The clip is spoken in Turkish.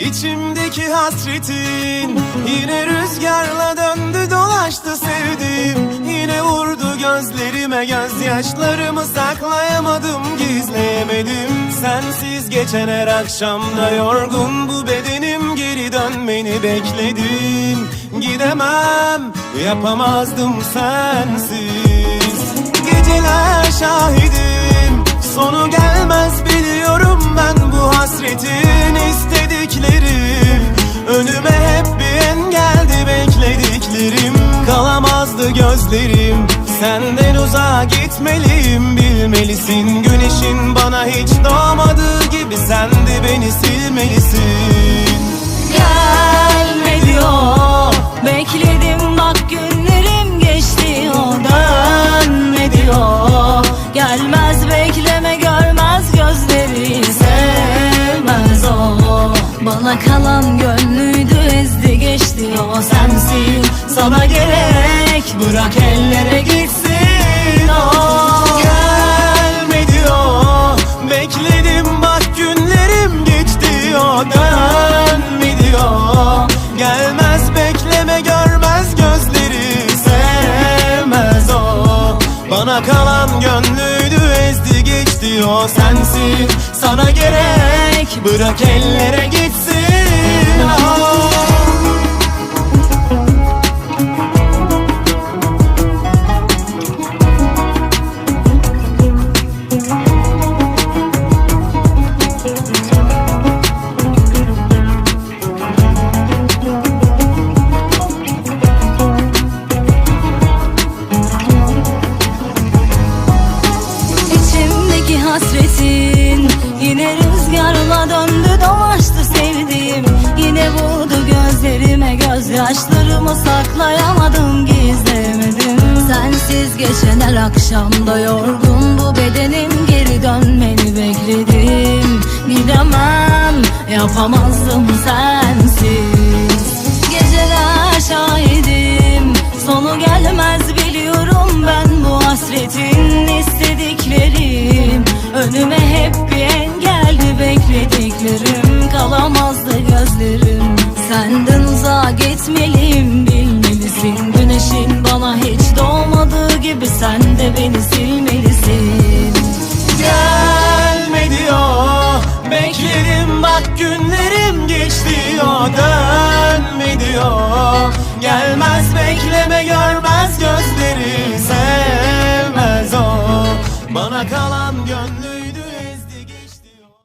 İçimdeki hasretin Yine rüzgarla döndü dolaştı sevdim. Yine vurdu gözlerime gözyaşlarımı saklayamadım gizleyemedim. Sensiz geçen her akşamda yorgun bu bedenim Geri dönmeni bekledim. Gidemem yapamazdım sensiz. Geceler şahidim Sonu gelmez biliyorum ben bu hasretin gözlerim. Senden uzağa gitmeliyim bilmelisin. Güneşin bana hiç doğmadığı gibi sen de beni silmelisin. Gelme diyor Bekledim bak günlerim geçti. O dönme diyor Gelmez bekleme görmez gözleri. Sevmez o. Bana kalan gönlüydü ezdi geçti. O sensin. Sana gerek bırak ellere gitsin o. Gelme diyor Bekledim bak günlerim geçti o. Dönme diyor Gelmez bekleme görmez gözleri. Sevmez o. Bana kalan gönlüydü ezdi geçti o. Sensin Sana gerek. Bırak ellere gitsin Yine vurdu gözlerime gözyaşlarımı saklayamadım gizlemedim. Sensiz geçen her akşamda yorgun bu bedenim Geri dönmeni bekledim. Gidemem yapamazdım sensiz. Geceler şahidim Sonu gelmez biliyorum ben bu hasretin istediklerim. Önüme hep bir engeldi beklediklerim. Kalamazdı gözlerim Senden uzak gitmeliyim bilmelisin. Güneşin bana hiç doğmadığı gibi Sen de beni silmelisin. Gelme diyor Beklerim bak günlerim geçti. O Dönme diyor Gelmez bekleme görmez gözleri Sevmez o. Bana kalan gönlüm